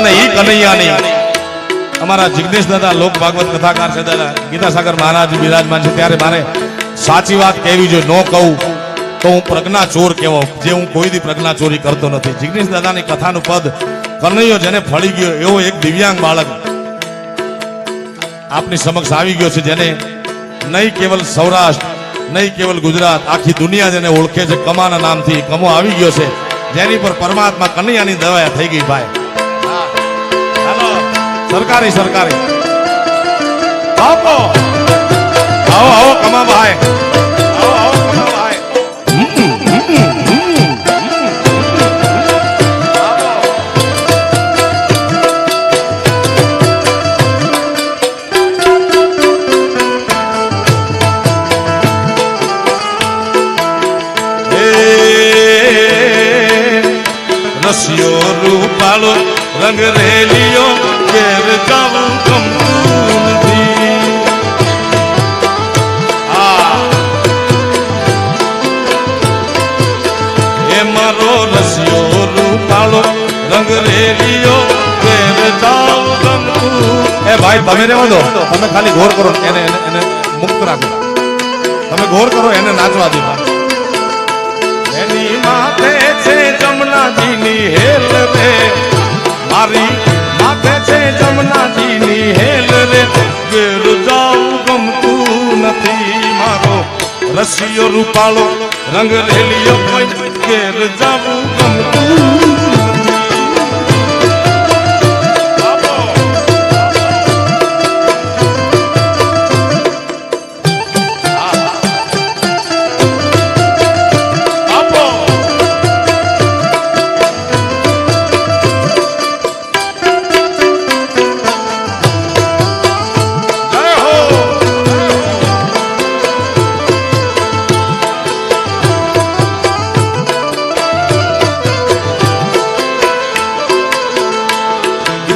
અને ઈ કનૈયાની. અમારા જિગ્નેશ દાદા લોક ભાગવત કથાકાર છે દાદા. ગીતાસાગર મહારાજ બિરાજમાન છે. ત્યારે મારે સાચી વાત કહેવી જોઈએ, ન કહું, તો હું પ્રજ્ઞા ચોર કહેવો જે હું કોઈ દી પ્રજ્ઞા ચોરી કરતો નથી. જિગ્નેશ દાદાની કથાનું પદ કનૈયો જેને ફળી ગયો, એવો એક દિવ્યાંગ બાળક આપની સમક્ષ આવી ગયો છે, જેને નહીં કેવલ સૌરાષ્ટ્ર, નહીં કેવલ ગુજરાત, આખી દુનિયા જેને ઓળખે છે, કમાના નામથી કમો આવી ગયો છે. જેની પર પરમાત્મા કનૈયાની દવા થઈ ગઈ, ભાઈ. સરકારી સરકારી. આવો આવો કમા ભાઈ તમે રહેવા દો તમે ખાલી ગોર કરો એને એને મુક્ત રાખો. તમે ગોર કરો એને નાચવા દો. એની માથે છે જમનાજીની હેલ રે. મારી માથે છે જમનાજીની હેલ રે. ઘેર જાવું ગમતું નથી મારો. રસિયો રૂપાળો રંગ રેલિયો કોઈ ઘેર જાવું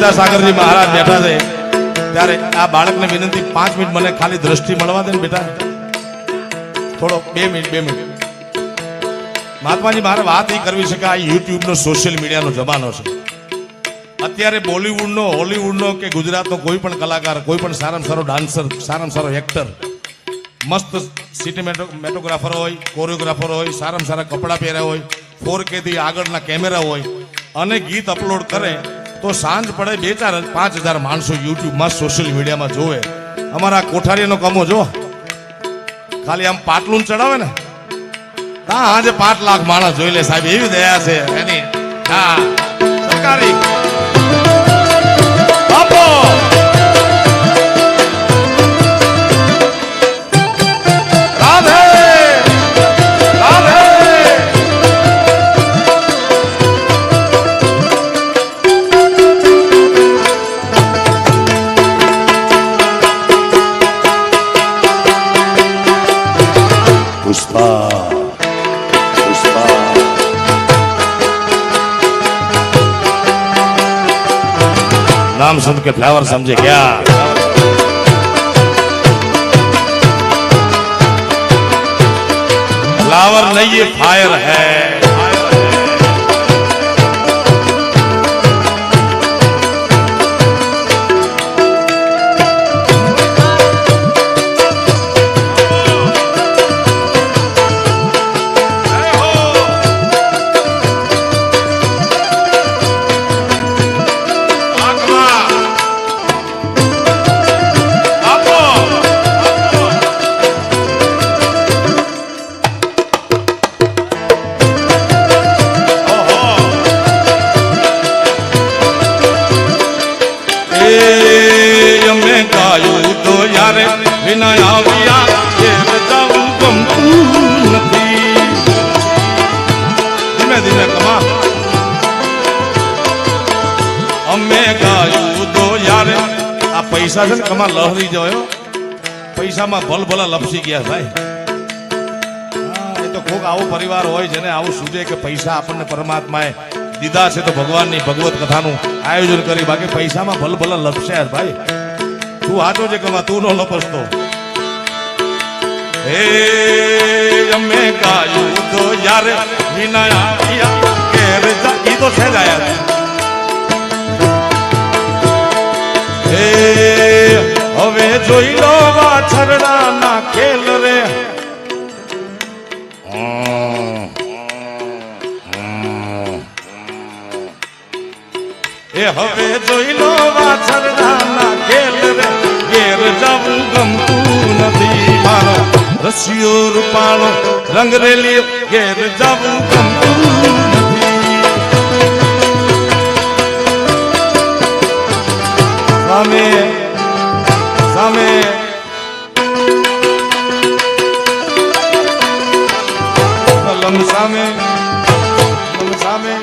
ગીતાસાગરજી મહારાજ બેઠા છે. ત્યારે આ બાળકને વિનંતી પાંચ મિનિટ મને ખાલી દ્રષ્ટિ મળવા દે ને બેટા. થોડો બે મિનિટ બે મિનિટ. મહાત્માજી મારે વાત એ કરવી છે કે આ યુટ્યુબનો સોશિયલ મીડિયાનો જમાનો છે. અત્યારે બોલિવૂડનો હોલિવૂડનો કે ગુજરાતનો કોઈ પણ કલાકાર કોઈ પણ સારામાં સારો ડાન્સર સારામાં સારો એક્ટર મસ્ત સિનેમેટોગ્રાફર હોય કોરિયોગ્રાફર હોય સારામાં સારા કપડાં પહેર્યા હોય ફોર કેથી આગળના કેમેરા હોય અને ગીત અપલોડ કરે તો સાંજ પડે બે ચાર પાંચ હજાર માણસો યુટ્યુબમાં સોશિયલ મીડિયામાં જોવે. અમારા કોઠારીનો કમો જો. ખાલી આમ પાટલું ચડાવે ને. હા, આજે પાંચ લાખ માણસ જોઈ લે સાહેબ, એવી દયા છે. એની. હા, સરકારી पुष्पा पुष्पा नाम सुन के फ्लावर समझे क्या? फ्लावर नहीं ये फायर है। યારે. આ પૈસા છે ને કમા લહરી જાય પૈસામાં ભલ ભલા લપસી ગયા ભાઈ. એ તો કોક આવો પરિવાર હોય જેને આવું સૂજે કે પૈસા આપણને પરમાત્માએ દીધા છે તો ભગવાનની ભગવત કથાનું આયોજન કરી બાકી પૈસામાં ભલ ભલા લપસ્યા ભાઈ. તું આચો છે કમા તું નો લપસતો. હે, અમે ગાયું તો યાર. વિના જા, ઈ તો છે જ આયા. રે જોઈ લો વાછરડા ના ખેલ રે. એ હવે જોઈ લો વાછરડા ના ખેલ રે. ઘેર જવું ગમતું નથી મારો. રસિયો રૂપાળો રંગરેલી, ઘેર જવું ગમતું સામે સામે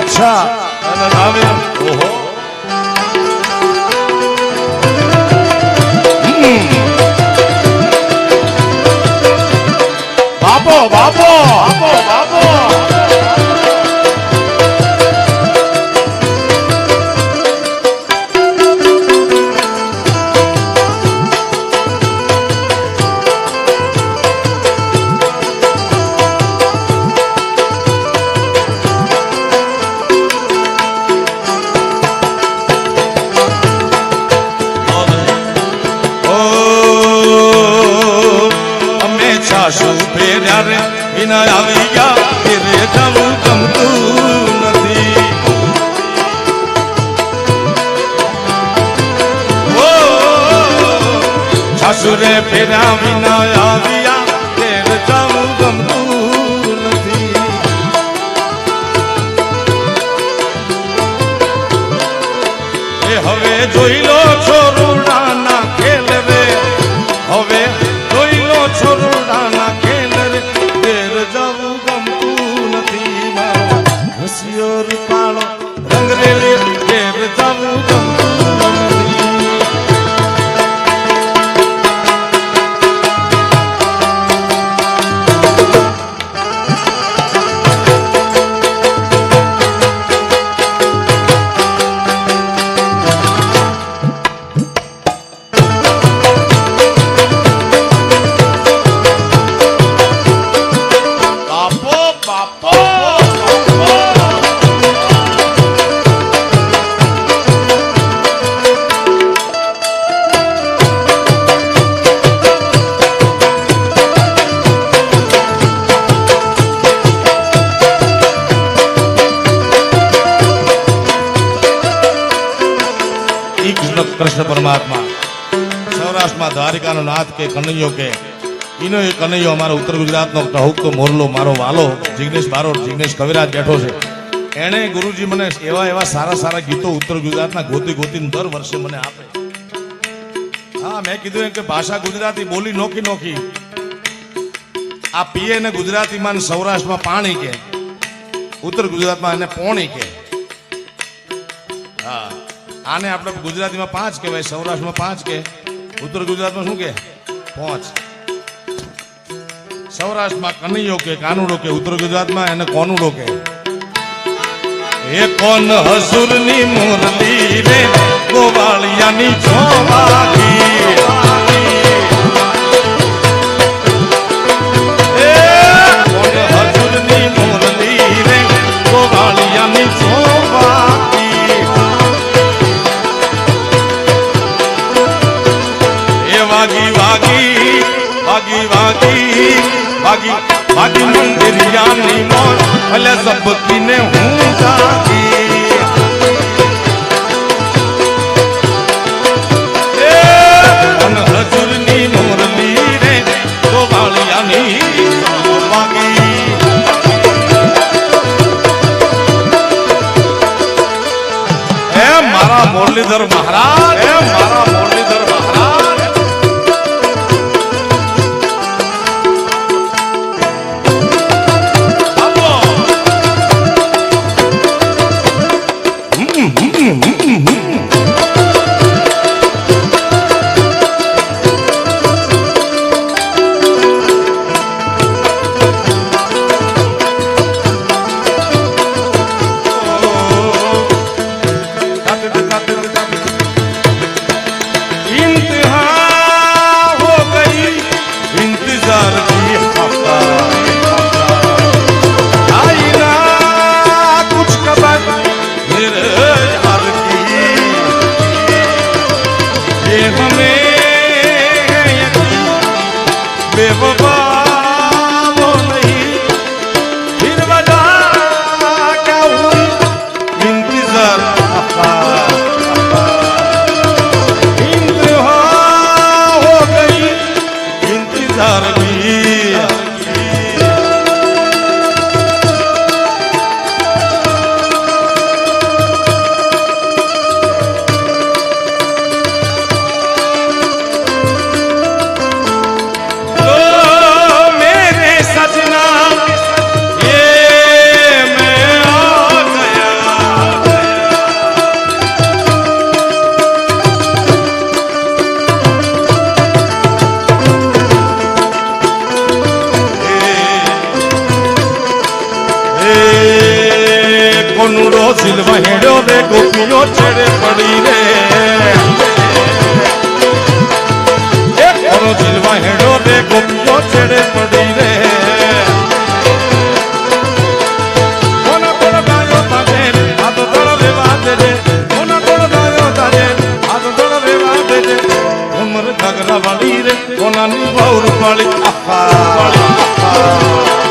અચ્છા ઓહો છાશુ ફેરા વિના આવ્યા ઘેર જવું ગમતું નથી. એ હવે જોઈ કૃષ્ણ પરમાત્મા, સૌરાષ્ટ્રમાં દ્વારિકાનો નાથ કે કનૈયો કે એનો એ કનૈયો અમારો ઉત્તર ગુજરાતનો ટહુકતો મોરલો, મારો વાલો, જિગ્નેશ બારોટ, જિગ્નેશ કવિરાજ બેઠો છે. એણે ગુરુજી મને એવા એવા સારા સારા ગીતો ઉત્તર ગુજરાતના ગોતી ગોતીને દર વર્ષે મને આપે. હા, મેં કીધું એમ કે ભાષા ગુજરાતી બોલી નોખી નોખી. આ પીએ ને ગુજરાતીમાં સૌરાષ્ટ્રમાં પાણી કે, ઉત્તર ગુજરાતમાં એને પોણી કે. આને આપણે ગુજરાતીમાં પાંચ કહેવાય, સૌરાષ્ટ્રમાં પાંચ કે, ઉત્તર ગુજરાતમાં શું કે? પાંચ. સૌરાષ્ટ્રમાં કનૈયો કે, કાનુડો કે, ઉત્તર ગુજરાતમાં એને કોનુડો કે. એ કોન હસુરની મુરલી રે, ગોવાળિયાની છોવાકી વાગી વાગી મંદિરિયાની મોજ. ભલે સબકીને હું જાગી. મન હજુરની મારા મુરલીધર મહારાજ. મારા રે છેડે પડી રે એક કોનો સિલવા હેડો રે ગોપીઓ છેડે પડી રે, કોનાની બાઉર પાળી. આ